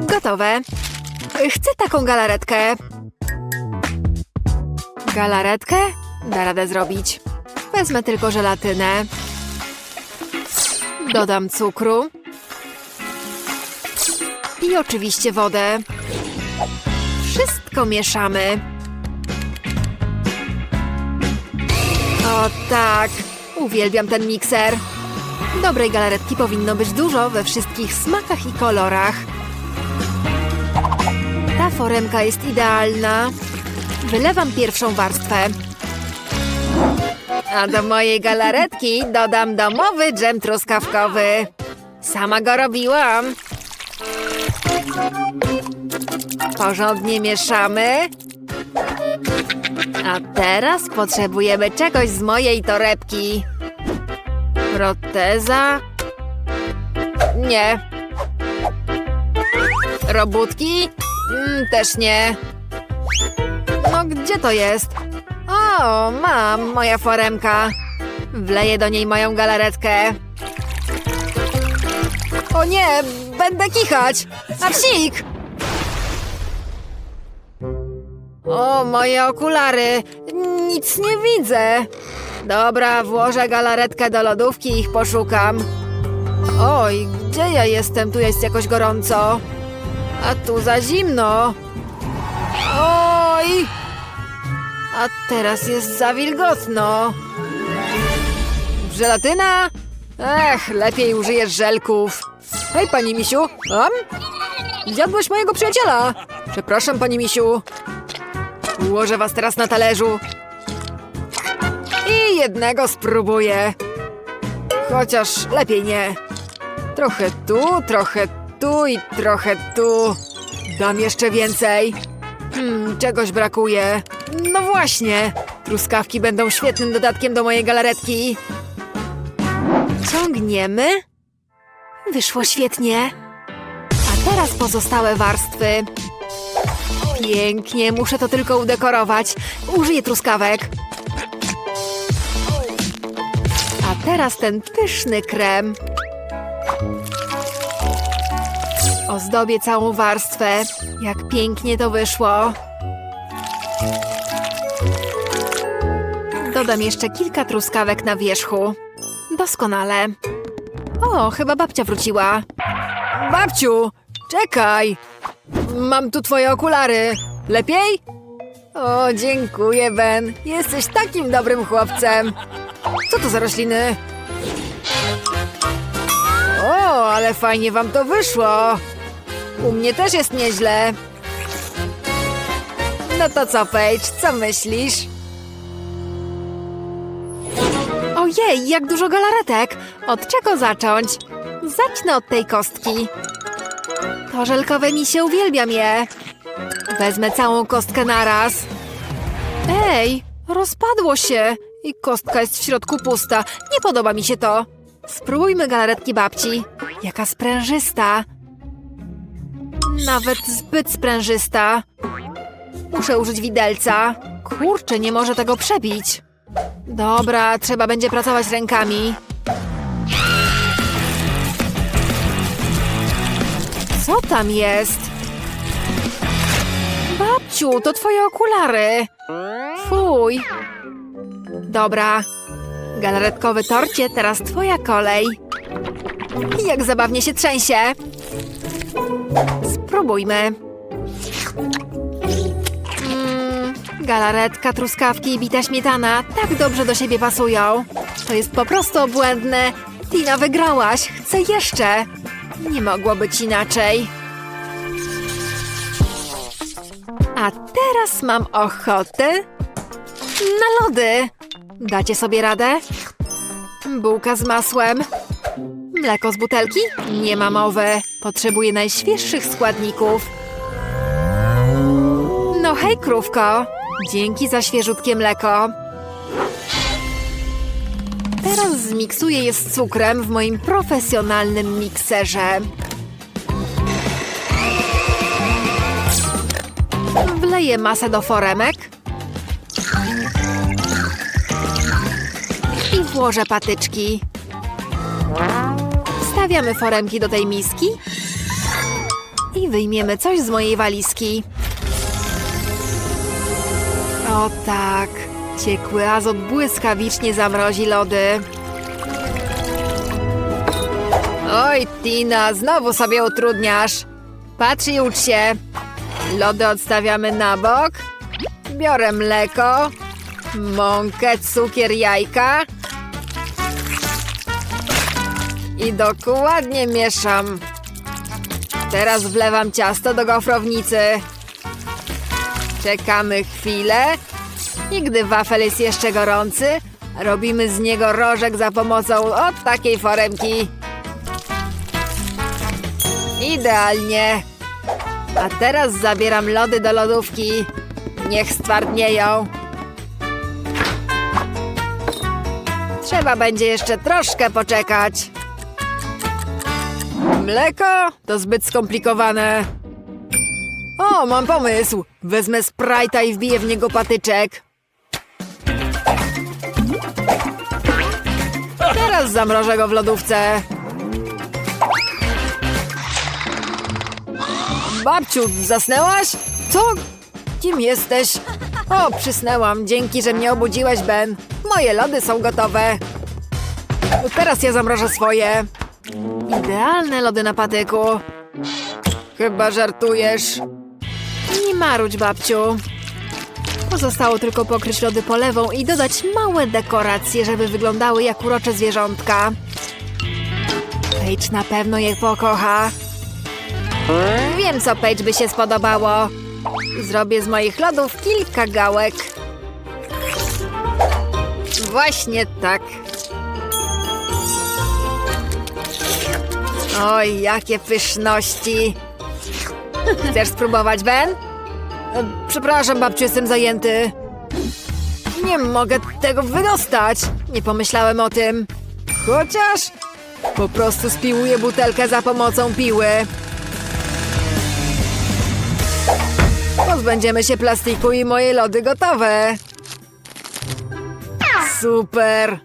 Gotowe. Chcę taką galaretkę. Galaretkę? Da radę zrobić. Wezmę tylko żelatynę. Dodam cukru. I oczywiście wodę. Wszystko mieszamy. O tak, uwielbiam ten mikser. Dobrej galaretki powinno być dużo we wszystkich smakach i kolorach. Foremka jest idealna. Wylewam pierwszą warstwę. A do mojej galaretki dodam domowy dżem truskawkowy. Sama go robiłam. Porządnie mieszamy. A teraz potrzebujemy czegoś z mojej torebki. Proteza? Nie. Robótki? Też nie. No gdzie to jest? O, mam moja foremka. Wleję do niej moją galaretkę. O nie, będę kichać! A psik! O, moje okulary! Nic nie widzę! Dobra, włożę galaretkę do lodówki i ich poszukam. Oj, gdzie ja jestem? Tu jest jakoś gorąco. A tu za zimno. Oj! A teraz jest za wilgotno. Żelatyna? Ech, lepiej użyjesz żelków. Hej, pani Misiu. Am? Zjadłeś mojego przyjaciela. Przepraszam, pani Misiu. Ułożę was teraz na talerzu. I jednego spróbuję. Chociaż lepiej nie. Trochę tu, trochę tu i trochę tu. Dam jeszcze więcej. Hmm, czegoś brakuje. No właśnie. Truskawki będą świetnym dodatkiem do mojej galaretki. Ciągniemy. Wyszło świetnie. A teraz pozostałe warstwy. Pięknie, muszę to tylko udekorować. Użyję truskawek. A teraz ten pyszny krem. Ozdobię całą warstwę. Jak pięknie to wyszło. Dodam jeszcze kilka truskawek na wierzchu. Doskonale. O, chyba babcia wróciła. Babciu, czekaj! Mam tu twoje okulary. Lepiej? O, dziękuję, Ben. Jesteś takim dobrym chłopcem. Co to za rośliny? O, ale fajnie wam to wyszło. U mnie też jest nieźle. No to co, Paige, co myślisz? Ojej, jak dużo galaretek! Od czego zacząć? Zacznę od tej kostki. To żelkowe mi się uwielbiam je. Wezmę całą kostkę naraz. Ej, rozpadło się i kostka jest w środku pusta. Nie podoba mi się to. Spróbujmy galaretki babci. Jaka sprężysta. Nawet zbyt sprężysta. Muszę użyć widelca. Kurczę, nie może tego przebić. Dobra, trzeba będzie pracować rękami. Co tam jest? Babciu, to twoje okulary. Fuj. Dobra. Galaretkowy torcie, teraz twoja kolej. Jak zabawnie się trzęsie. Spróbujmy. Mm, galaretka, truskawki i bita śmietana tak dobrze do siebie pasują. To jest po prostu obłędne. Tina, wygrałaś. Chcę jeszcze. Nie mogło być inaczej. A teraz mam ochotę na lody. Dacie sobie radę? Bułka z masłem. Mleko z butelki? Nie ma mowy. Potrzebuję najświeższych składników. No hej, krówko. Dzięki za świeżutkie mleko. Teraz zmiksuję je z cukrem w moim profesjonalnym mikserze. Wleję masę do foremek. I włożę patyczki. Stawiamy foremki do tej miski. I wyjmiemy coś z mojej walizki. O tak, ciekły azot błyskawicznie zamrozi lody. Oj, Tina, znowu sobie utrudniasz. Patrz i ucz się. Lody odstawiamy na bok. Biorę mleko, mąkę, cukier, jajka. I dokładnie mieszam. Teraz wlewam ciasto do gofrownicy. Czekamy chwilę i gdy wafel jest jeszcze gorący, robimy z niego rożek za pomocą o takiej foremki. Idealnie. A teraz zabieram lody do lodówki. Niech stwardnieją. Trzeba będzie jeszcze troszkę poczekać. Mleko? To zbyt skomplikowane. O, mam pomysł. Wezmę Sprite'a i wbiję w niego patyczek. Teraz zamrożę go w lodówce. Babciu, zasnęłaś? Co? Kim jesteś? O, przysnęłam. Dzięki, że mnie obudziłeś, Ben. Moje lody są gotowe. Teraz ja zamrożę swoje. Idealne lody na patyku. Chyba żartujesz. Nie marudź, babciu. Pozostało tylko pokryć lody polewą i dodać małe dekoracje, żeby wyglądały jak urocze zwierzątka. Paige na pewno je pokocha. Wiem, co Paige by się spodobało. Zrobię z moich lodów kilka gałek. Właśnie tak. Oj, jakie pyszności. Chcesz spróbować, Ben? E, Przepraszam, babciu, jestem zajęty. Nie mogę tego wydostać. Nie pomyślałem o tym. Chociaż po prostu spiłuję butelkę za pomocą piły. Pozbędziemy się plastiku i moje lody gotowe. Super.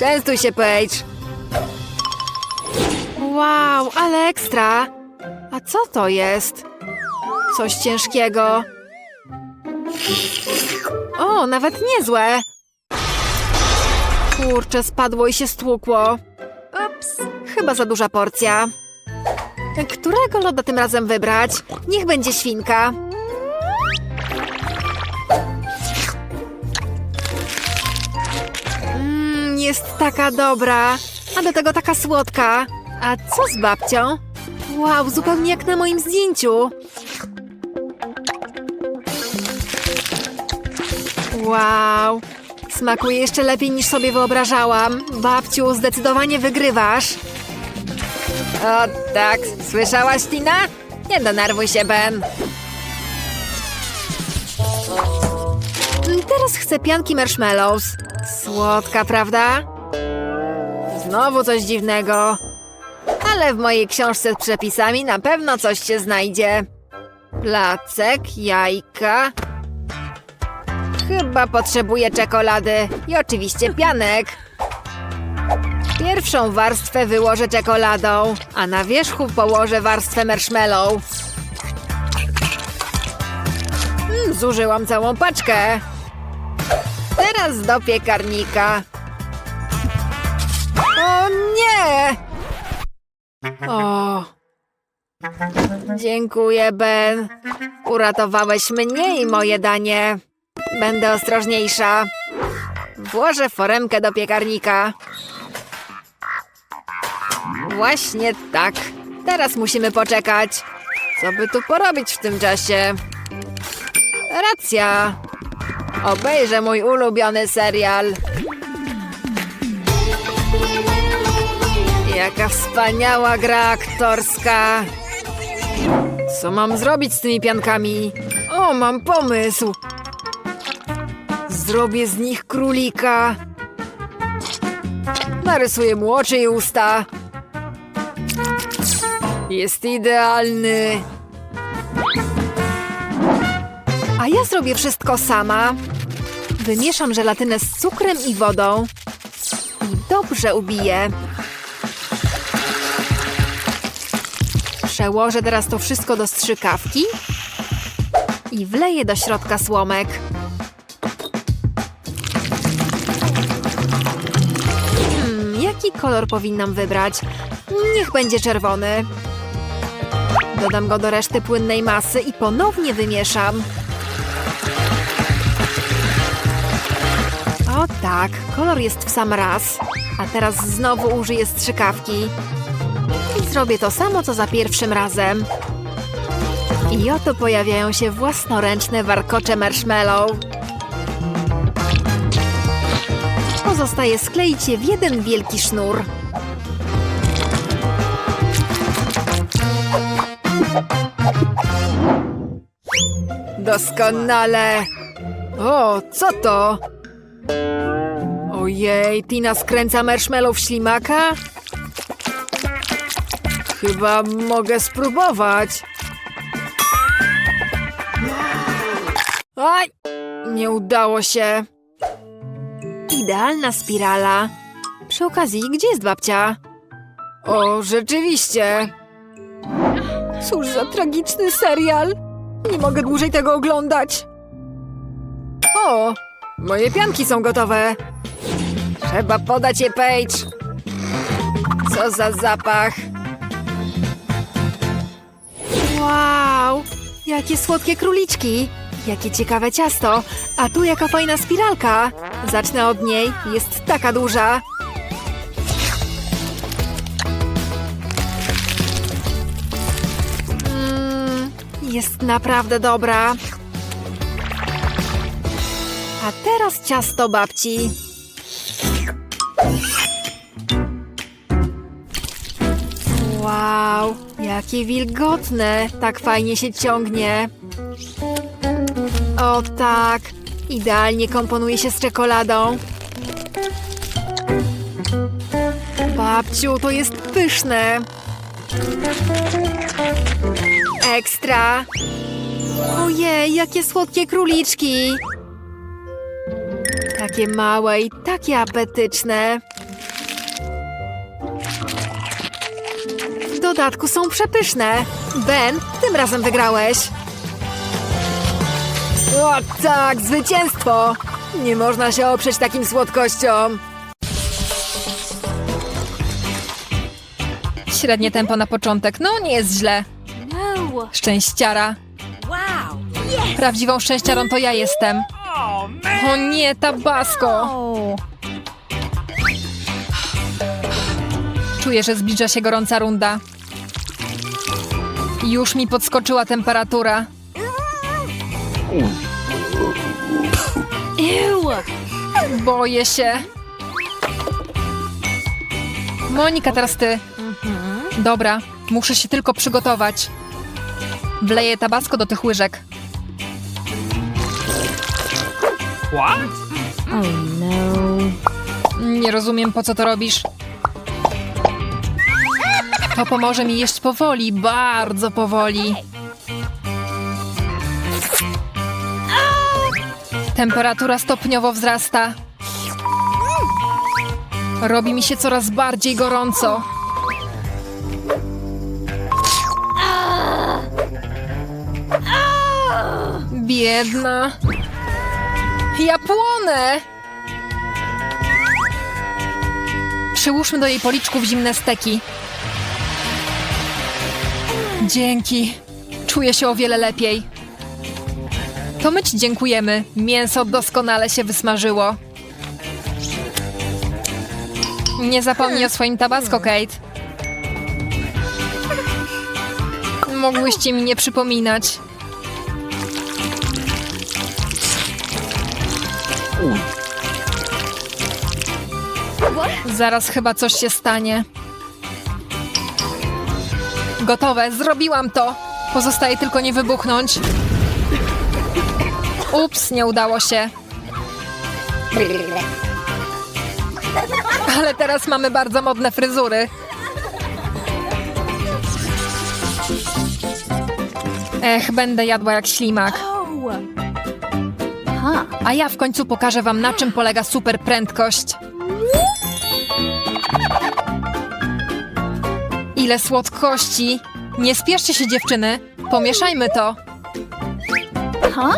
Częstuj się, Paige. Wow, ale ekstra. A co to jest? Coś ciężkiego. O, nawet niezłe. Kurczę, spadło i się stłukło. Ups, chyba za duża porcja. Którego loda tym razem wybrać? Niech będzie świnka. Mmm, jest taka dobra, a do tego taka słodka. A co z babcią? Wow, zupełnie jak na moim zdjęciu. Wow, smakuje jeszcze lepiej niż sobie wyobrażałam. Babciu, zdecydowanie wygrywasz. O tak, słyszałaś, Tina? Nie denerwuj się, Ben. Teraz chcę pianki marshmallows. Słodka, prawda? Znowu coś dziwnego. Ale w mojej książce z przepisami na pewno coś się znajdzie. Placek, jajka. Chyba potrzebuję czekolady i oczywiście pianek. Pierwszą warstwę wyłożę czekoladą, a na wierzchu położę warstwę marshmallow. Mm, zużyłam całą paczkę. Teraz do piekarnika. O nie! O. Dziękuję, Ben. Uratowałeś mnie i moje danie. Będę ostrożniejsza. Włożę foremkę do piekarnika. Właśnie tak. Teraz musimy poczekać. Co by tu porobić w tym czasie? Racja. Obejrzę mój ulubiony serial. Jaka wspaniała gra aktorska. Co mam zrobić z tymi piankami? O, mam pomysł. Zrobię z nich królika. Narysuję mu oczy i usta. Jest idealny. A ja zrobię wszystko sama. Wymieszam żelatynę z cukrem i wodą. I dobrze ubiję. Przełożę teraz to wszystko do strzykawki i wleję do środka słomek. Hmm, jaki kolor powinnam wybrać? Niech będzie czerwony. Dodam go do reszty płynnej masy i ponownie wymieszam. O tak, kolor jest w sam raz. A teraz znowu użyję strzykawki. Zrobię to samo, co za pierwszym razem. I oto pojawiają się własnoręczne warkocze marshmallow. Pozostaje skleić je w jeden wielki sznur. Doskonale! O, co to? Ojej, Tina skręca marshmallow w ślimaka? Chyba mogę spróbować. Aj! Nie udało się. Idealna spirala. Przy okazji, gdzie jest babcia? O, rzeczywiście. Cóż za tragiczny serial. Nie mogę dłużej tego oglądać. O, moje pianki są gotowe. Trzeba podać je Paige. Co za zapach. Wow, jakie słodkie króliczki. Jakie ciekawe ciasto. A tu jaka fajna spiralka. Zacznę od niej. Jest taka duża. Mm, jest naprawdę dobra. A teraz ciasto babci. Jakie wilgotne. Tak fajnie się ciągnie. O tak, idealnie komponuje się z czekoladą. Babciu, to jest pyszne. Ekstra. Ojej, jakie słodkie króliczki. Takie małe i takie apetyczne. Dodatku są przepyszne. Ben, tym razem wygrałeś. O tak, zwycięstwo! Nie można się oprzeć takim słodkościom. Średnie tempo na początek, no nie jest źle. No. Szczęściara. Prawdziwą szczęściarą to ja jestem. O nie, tabasco! O. Czuję, że zbliża się gorąca runda. Już mi podskoczyła temperatura. Ew. Boję się. Monika, teraz ty. Dobra, muszę się tylko przygotować. Wleję tabasco do tych łyżek. Oh no. Nie rozumiem, po co to robisz. To pomoże mi jeść powoli, bardzo powoli. Temperatura stopniowo wzrasta. Robi mi się coraz bardziej gorąco. Biedna. Ja płonę! Przyłóżmy do jej policzków zimne steki. Dzięki. Czuję się o wiele lepiej. To my ci dziękujemy. Mięso doskonale się wysmażyło. Nie zapomnij o swoim tabasco, Kate. Mogłyście mi nie przypominać. Zaraz chyba coś się stanie. Gotowe, zrobiłam to. Pozostaje tylko nie wybuchnąć. Ups, nie udało się. Ale teraz mamy bardzo modne fryzury. Ech, będę jadła jak ślimak. Oh. A ja w końcu pokażę wam, na czym polega super prędkość. Ile słodkości! Nie spieszcie się, dziewczyny. Pomieszajmy to. Huh?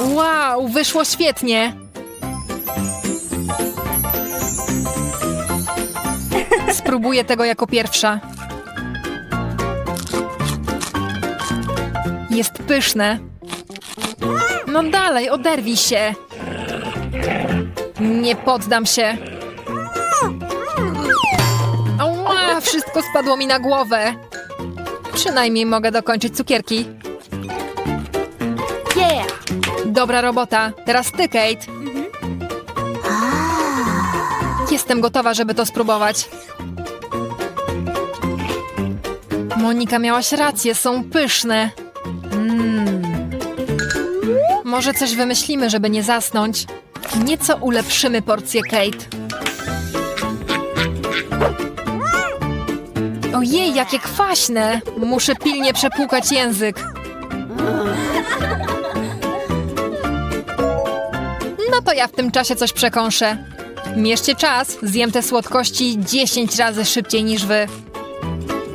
Wow, wyszło świetnie. Spróbuję tego jako pierwsza. Jest pyszne. No dalej, oderwij się. Nie poddam się. Wszystko spadło mi na głowę. Przynajmniej mogę dokończyć cukierki. Yeah. Dobra robota. Teraz ty, Kate. Jestem gotowa, żeby to spróbować. Monika, miałaś rację, są pyszne. Mm. Może coś wymyślimy, żeby nie zasnąć. Nieco ulepszymy porcję Kate. Ojej, jakie kwaśne! Muszę pilnie przepłukać język. No to ja w tym czasie coś przekąszę. Mierzcie czas, zjem te słodkości 10 razy szybciej niż wy.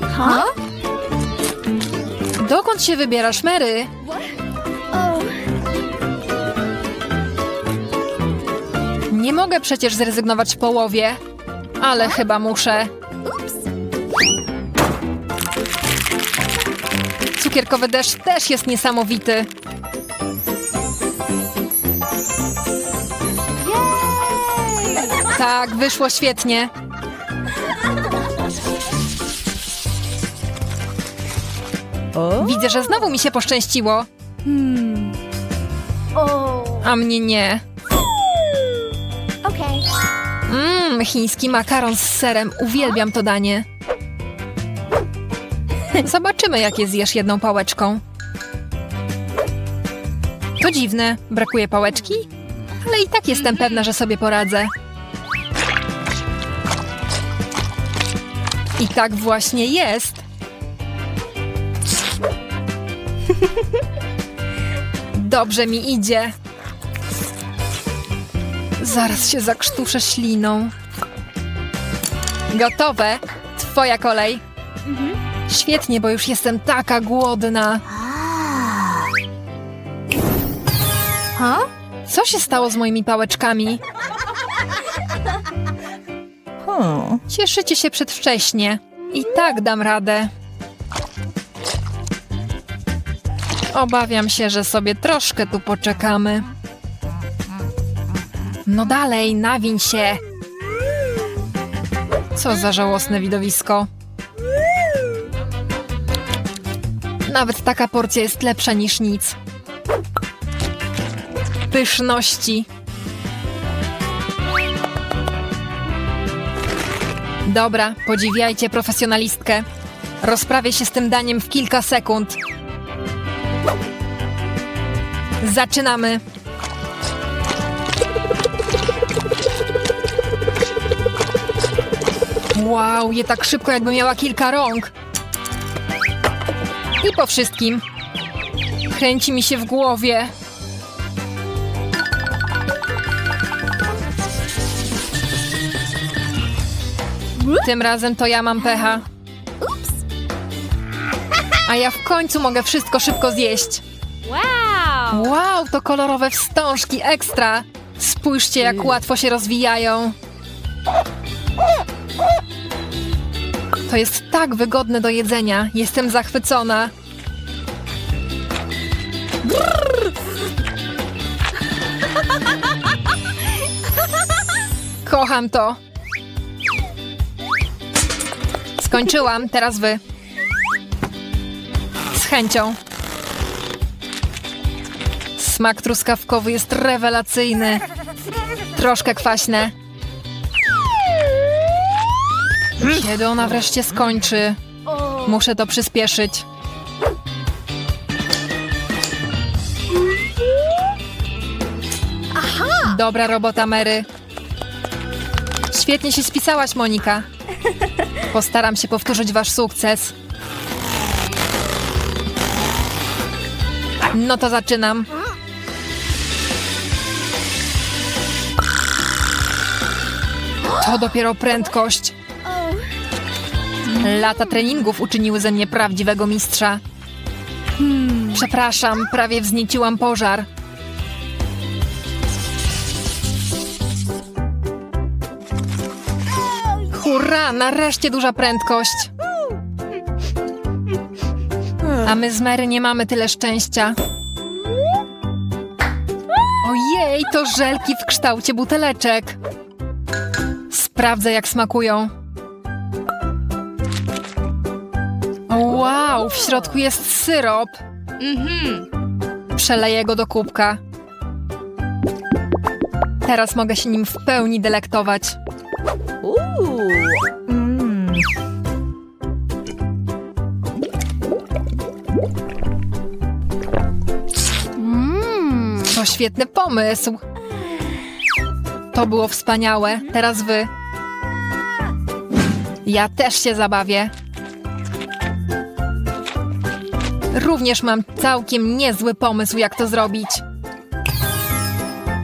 Huh? Dokąd się wybierasz, Mary? Nie mogę przecież zrezygnować w połowie, ale chyba muszę. Cukierkowy deszcz też jest niesamowity. Tak, wyszło świetnie. Widzę, że znowu mi się poszczęściło, Oh. a mnie nie. Mmm, chiński makaron z serem. Uwielbiam to danie. Zobaczymy, jakie zjesz jedną pałeczką. To dziwne, brakuje pałeczki? Ale i tak jestem pewna, że sobie poradzę. I tak właśnie jest. Dobrze mi idzie. Zaraz się zakrztuszę śliną. Gotowe. Twoja kolej. Świetnie, bo już jestem taka głodna. Huh? Co się stało z moimi pałeczkami? Cieszycie się przedwcześnie. I tak dam radę. Obawiam się, że sobie troszkę tu poczekamy. No dalej, nawiń się. Co za żałosne widowisko. Nawet taka porcja jest lepsza niż nic. Pyszności. Dobra, podziwiajcie profesjonalistkę. Rozprawię się z tym daniem w kilka sekund. Zaczynamy. Wow, je tak szybko, jakby miała kilka rąk. I po wszystkim. Kręci mi się w głowie. Tym razem to ja mam pecha. A ja w końcu mogę wszystko szybko zjeść. Wow. Wow, to kolorowe wstążki ekstra. Spójrzcie, jak łatwo się rozwijają. To jest tak wygodne do jedzenia. Jestem zachwycona. Kocham to. Skończyłam, teraz wy. Z chęcią. Smak truskawkowy jest rewelacyjny. Troszkę kwaśne. Kiedy ona wreszcie skończy? Muszę to przyspieszyć. Dobra robota, Mary. Świetnie się spisałaś, Monika. Postaram się powtórzyć wasz sukces. No to zaczynam. To dopiero prędkość. Lata treningów uczyniły ze mnie prawdziwego mistrza. Przepraszam, prawie wznieciłam pożar. Hurra, nareszcie duża prędkość. A my z Mary nie mamy tyle szczęścia. Ojej, to żelki w kształcie buteleczek. Sprawdzę, jak smakują. Wow, w środku jest syrop. Przeleję go do kubka. Teraz mogę się nim w pełni delektować. Mmm. To świetny pomysł. To było wspaniałe. Teraz wy. Ja też się zabawię. Również mam całkiem niezły pomysł, jak to zrobić.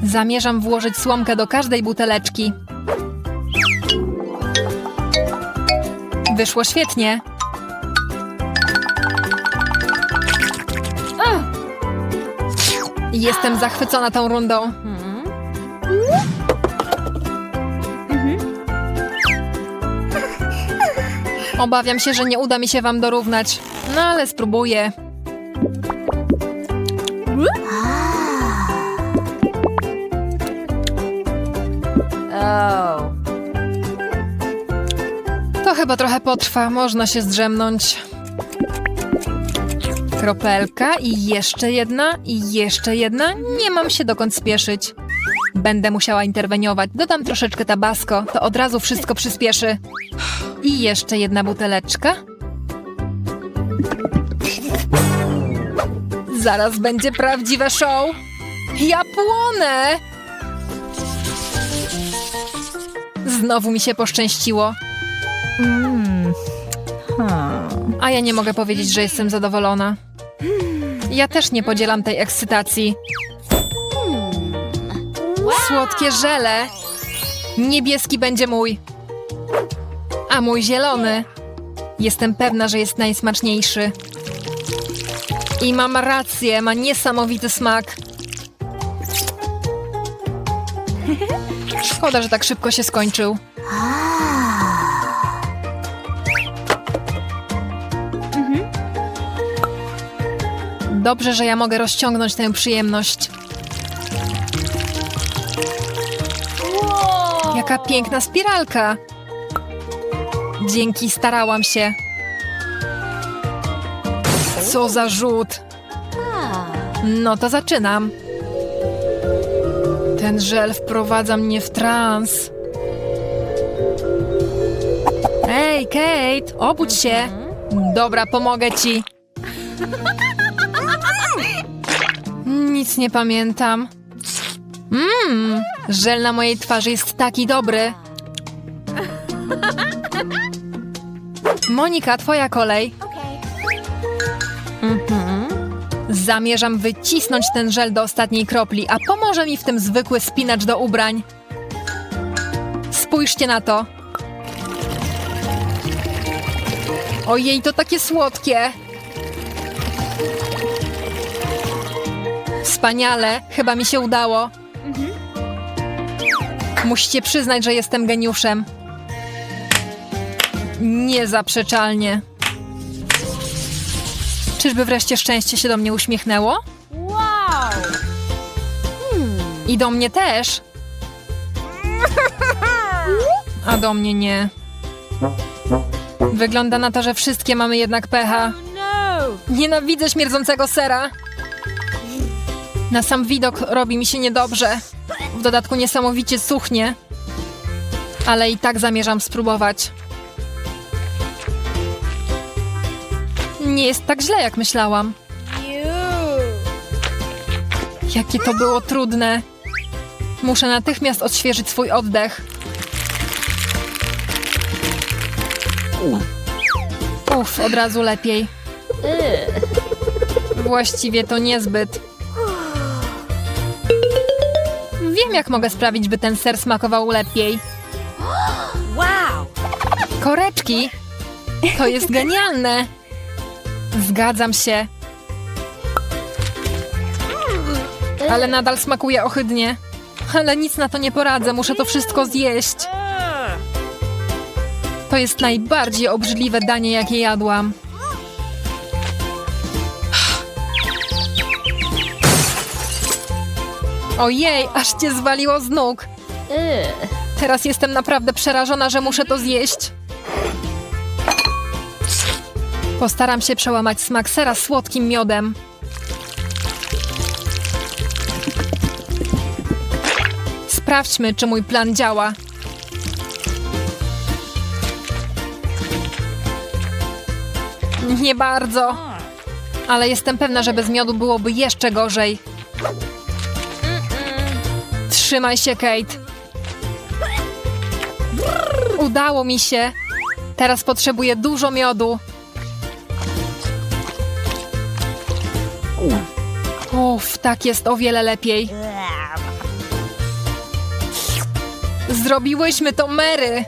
Zamierzam włożyć słomkę do każdej buteleczki. Wyszło świetnie. Jestem zachwycona tą rundą. Obawiam się, że nie uda mi się wam dorównać. No ale spróbuję. To chyba trochę potrwa, można się zdrzemnąć. Kropelka i jeszcze jedna, i jeszcze jedna. Nie mam się dokąd spieszyć. Będę musiała interweniować. Dodam troszeczkę tabasco, to od razu wszystko przyspieszy. I jeszcze jedna buteleczka. Zaraz będzie prawdziwe show. Ja płonę! Znowu mi się poszczęściło. A ja nie mogę powiedzieć, że jestem zadowolona. Ja też nie podzielam tej ekscytacji. Słodkie żele. Niebieski będzie mój. A mój zielony. Jestem pewna, że jest najsmaczniejszy. I mam rację, ma niesamowity smak. Szkoda, że tak szybko się skończył. Dobrze, że ja mogę rozciągnąć tę przyjemność. Jaka piękna spiralka! Dzięki, starałam się. Co za rzut! No to zaczynam. Ten żel wprowadza mnie w trans. Ej, Kate, obudź się. Dobra, pomogę ci. Nic nie pamiętam. Mmm, żel na mojej twarzy jest taki dobry. Monika, twoja kolej. Mhm. Zamierzam wycisnąć ten żel do ostatniej kropli, a pomoże mi w tym zwykły spinacz do ubrań. Spójrzcie na to. Ojej, to takie słodkie. Wspaniale, chyba mi się udało. Musicie przyznać, że jestem geniuszem. Niezaprzeczalnie. Czyżby wreszcie szczęście się do mnie uśmiechnęło? I do mnie też. A do mnie nie. Wygląda na to, że wszystkie mamy jednak pecha. Nienawidzę śmierdzącego sera. Na sam widok robi mi się niedobrze. W dodatku niesamowicie suchnie. Ale i tak zamierzam spróbować. Nie jest tak źle, jak myślałam. Jakie to było trudne. Muszę natychmiast odświeżyć swój oddech. Uff, od razu lepiej. Właściwie to niezbyt. Wiem, jak mogę sprawić, by ten ser smakował lepiej. Wow! Koreczki! To jest genialne! Zgadzam się. Ale nadal smakuje ohydnie. Ale nic na to nie poradzę, muszę to wszystko zjeść. To jest najbardziej obrzydliwe danie, jakie jadłam. Ojej, aż cię zwaliło z nóg. Teraz jestem naprawdę przerażona, że muszę to zjeść. Postaram się przełamać smak sera słodkim miodem. Sprawdźmy, czy mój plan działa. Nie bardzo. Ale jestem pewna, że bez miodu byłoby jeszcze gorzej. Trzymaj się, Kate. Udało mi się. Teraz potrzebuję dużo miodu. Uff, tak jest o wiele lepiej. Zrobiłyśmy to, Mary.